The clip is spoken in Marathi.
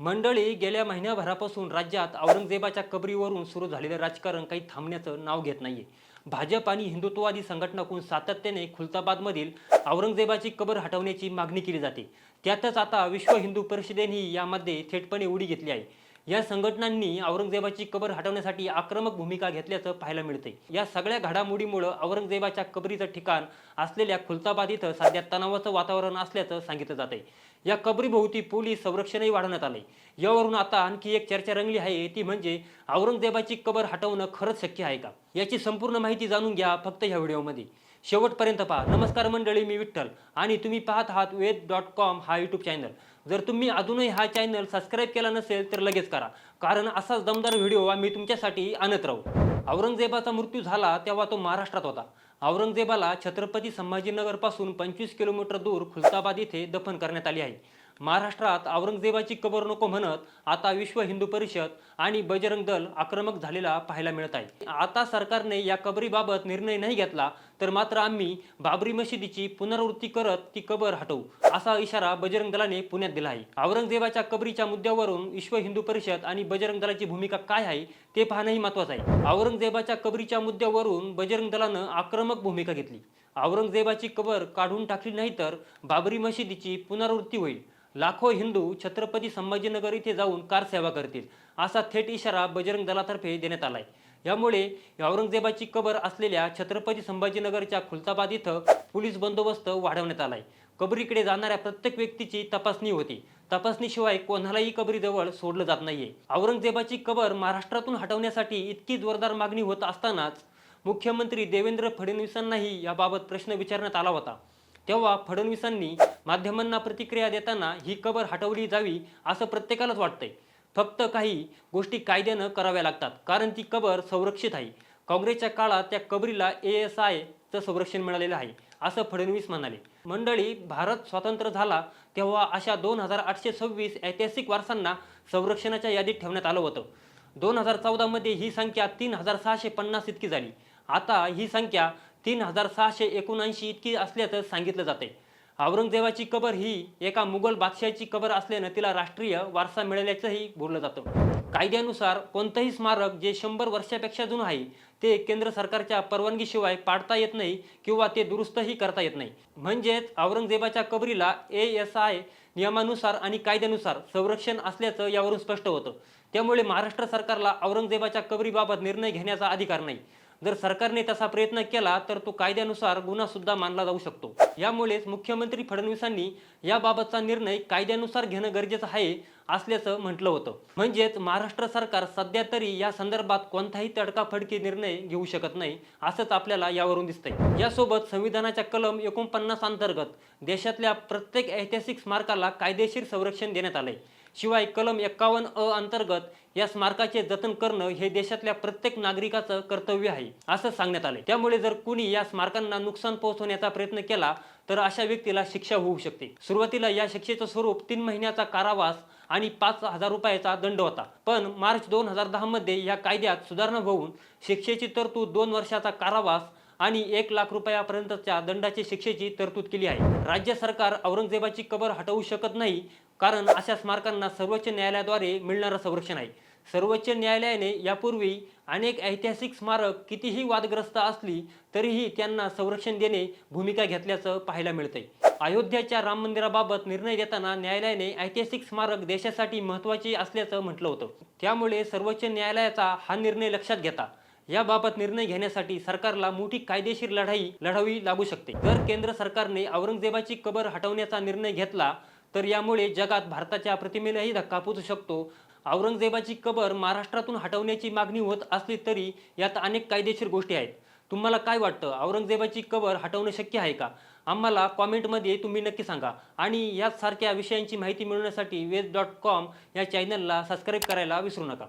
मंडळी गेल्या महिन्याभरापासून राज्यात औरंगजेबाच्या कबरीवरून सुरू झालेलं राजकारण काही थांबण्याचं नाव घेत नाहीये. भाजप आणि हिंदुत्ववादी संघटनाकडून सातत्याने खुलताबादमधील औरंगजेबाची कबर हटवण्याची मागणी केली जाते. त्यातच आता विश्व हिंदू परिषदेनेही यामध्ये थेटपणे उडी घेतली आहे. या संघटनांनी औरंगजेबाची कबर हटवण्यासाठी आक्रमक भूमिका घेतल्याचं पाहायला मिळते या सगळ्या घडामोडीमुळं औरंगजेबाच्या कबरीचं ठिकाण असलेल्या खुलताबाद इथं सध्या तणावाचं वातावरण असल्याचं सांगितलं जात आहे या कबरीभोवती पोलीस संरक्षणही वाढवण्यात आलंय. यावरून आता आणखी एक चर्चा रंगली आहे ती म्हणजे औरंगजेबाची कबर हटवणं खरंच शक्य आहे का? याची संपूर्ण माहिती जाणून घ्या फक्त ह्या व्हिडिओमध्ये. शेवटपर्यंत पहा. नमस्कार मंडळी मी विठ्ठल आणि तुम्ही पाहत आहात वेद डॉट कॉम हा यूट्यूब चॅनल जर तुम्ही अजूनही हा चॅनल सबस्क्राईब केला नसेल तर लगेच करा. कारण असाच दमदार व्हिडिओ आम्ही तुमच्यासाठी आणत राहू. औरंगजेबाचा मृत्यू झाला तेव्हा तो महाराष्ट्रात होता. औरंगजेबाला छत्रपती संभाजीनगरपासून पंचवीस किलोमीटर दूर खुलताबाद येथे दफन करण्यात आली आहे. महाराष्ट्रात औरंगजेबाची कबर नको म्हणत आता विश्व हिंदू परिषद आणि बजरंग दल आक्रमक झालेला पाहायला मिळत आहे. आता सरकारने या कबरीबाबत निर्णय नाही घेतला तर मात्र आम्ही बाबरी मशिदीची पुनरावृत्ती करत ती कबर हटवू असा इशारा बजरंग दलाने पुण्यात दिला आहे. औरंगजेबाच्या कबरीच्या मुद्द्यावरून विश्व हिंदू परिषद आणि बजरंग दलाची भूमिका काय आहे ते पाहणंही महत्वाचं आहे. औरंगजेबाच्या कबरीच्या मुद्द्यावरून बजरंग दलानं आक्रमक भूमिका घेतली. औरंगजेबाची कबर काढून टाकली नाही तर बाबरी मशिदीची पुनरावृत्ती होईल. लाखो हिंदू छत्रपती संभाजीनगर इथे जाऊन कार सेवा करतील असा थेट इशारा बजरंग दलातर्फे देण्यात आलाय. यामुळे औरंगजेबाची कबर असलेल्या छत्रपती संभाजीनगरच्या खुलताबाद इथं पोलीस बंदोबस्त वाढवण्यात आलाय. कबरीकडे जाणाऱ्या प्रत्येक व्यक्तीची तपासणी होती. तपासणीशिवाय कोणालाही कबरीजवळ सोडलं जात नाहीये. औरंगजेबाची कबर महाराष्ट्रातून हटवण्यासाठी इतकी जोरदार मागणी होत असतानाच मुख्यमंत्री देवेंद्र फडणवीसांनाही याबाबत प्रश्न विचारण्यात आला होता. तेव्हा फडणवीसांनी माध्यमांना प्रतिक्रिया देताना ही कबर हटवली जावी असं प्रत्येकालाच वाटतंय. फक्त काही गोष्टी कायद्यानं कराव्या लागतात कारण ती कबर संरक्षित आहे. काँग्रेसच्या काळात त्या कबरीला ए एस आयचं संरक्षण मिळालेलं आहे असं फडणवीस म्हणाले. मंडळी भारत स्वतंत्र झाला तेव्हा अशा दोन हजार आठशे सव्वीस ऐतिहासिक वारसांना संरक्षणाच्या यादीत ठेवण्यात आलं होतं. दोन हजार चौदामध्ये ही संख्या तीन हजार सहाशे पन्नास इतकी झाली. आता ही संख्या तीन हजार सहाशे एकोणऐंशी इतकी असल्याचं सांगितलं जाते. औरंगजेबाची कबर ही एका मुघल बादशाहची कबर असल्यानं तिला राष्ट्रीय वारसा मिळाल्याचंही बोललं जातं. कायद्यानुसार कोणतंही स्मारक जे शंभर वर्षापेक्षा जुनं आहे ते केंद्र सरकारच्या परवानगीशिवाय पाडता येत नाही किंवा ते दुरुस्तही करता येत नाही. म्हणजेच औरंगजेबाच्या कबरीला ए एस आय नियमानुसार आणि कायद्यानुसार संरक्षण असल्याचं यावरून स्पष्ट होतं. त्यामुळे महाराष्ट्र सरकारला औरंगजेबाच्या कबरीबाबत निर्णय घेण्याचा अधिकार नाही. जर सरकारने तसा प्रयत्न केला तर तो कायद्यानुसार गुन्हा सुद्धा मानला जाऊ शकतो. यामुळेच मुख्यमंत्री फडणवीसांनी याबाबतचा निर्णय कायद्यानुसार घेणं गरजेचं आहे असल्याचं म्हटलं होतं. म्हणजेच महाराष्ट्र सरकार सध्या तरी या संदर्भात कोणताही तडकाफडकी निर्णय घेऊ शकत नाही असंच आपल्याला यावरून दिसतंय. यासोबत संविधानाच्या कलम एकोणपन्नास अंतर्गत देशातल्या प्रत्येक ऐतिहासिक स्मारकाला कायदेशीर संरक्षण देण्यात आलंय. शिवाय कलम एक्कावन्न अ अंतर्गत या स्मारकाचे जतन करणं हे देशातल्या प्रत्येक नागरिकाचं कर्तव्य आहे असं सांगण्यात आले त्यामुळे जर कुणी या स्मारकांना नुकसान पोहोचवण्याचा प्रयत्न केला तर अशा व्यक्तीला शिक्षा होऊ शकते. सुरुवातीला या शिक्षेचं स्वरूप तीन महिन्याचा कारावास आणि पाच हजार रुपयाचा दंड होता. पण मार्च दोन हजार दहामध्ये या कायद्यात सुधारणा होऊन शिक्षेची तरतूद दोन वर्षाचा कारावास आणि एक लाख रुपयापर्यंतच्या दंडाची शिक्षेची तरतूद केली आहे. राज्य सरकार औरंगजेबाची कबर हटवू शकत नाही कारण अशा स्मारकांना सर्वोच्च न्यायालयाद्वारे मिळणारं संरक्षण आहे. सर्वोच्च न्यायालयाने यापूर्वी अनेक ऐतिहासिक स्मारक कितीही वादग्रस्त असली तरीही त्यांना संरक्षण देणे भूमिका घेतल्याचं पाहायला मिळतंय. अयोध्याच्या राम मंदिराबाबत निर्णय देताना न्यायालयाने ऐतिहासिक स्मारक देशासाठी महत्त्वाचे असल्याचं म्हटलं होतं. त्यामुळे सर्वोच्च न्यायालयाचा हा निर्णय लक्षात घेता. याबाबत निर्णय घेण्यासाठी सरकारला मोठी कायदेशीर लढाई लढावी लागू शकते. जर केंद्र सरकारने औरंगजेबाची कबर हटवण्याचा निर्णय घेतला तर यामुळे जगात भारताच्या प्रतिमेलाही धक्का पोचू शकतो. औरंगजेबाची कबर महाराष्ट्रातून हटवण्याची मागणी होत असली तरी यात अनेक कायदेशीर गोष्टी आहेत. तुम्हाला काय वाटतं? औरंगजेबाची कबर हटवणं शक्य आहे का? आम्हाला कॉमेंटमध्ये तुम्ही नक्की सांगा. आणि यासारख्या विषयांची माहिती मिळवण्यासाठी वेद डॉट कॉम या चॅनलला सबस्क्राईब करायला विसरू नका.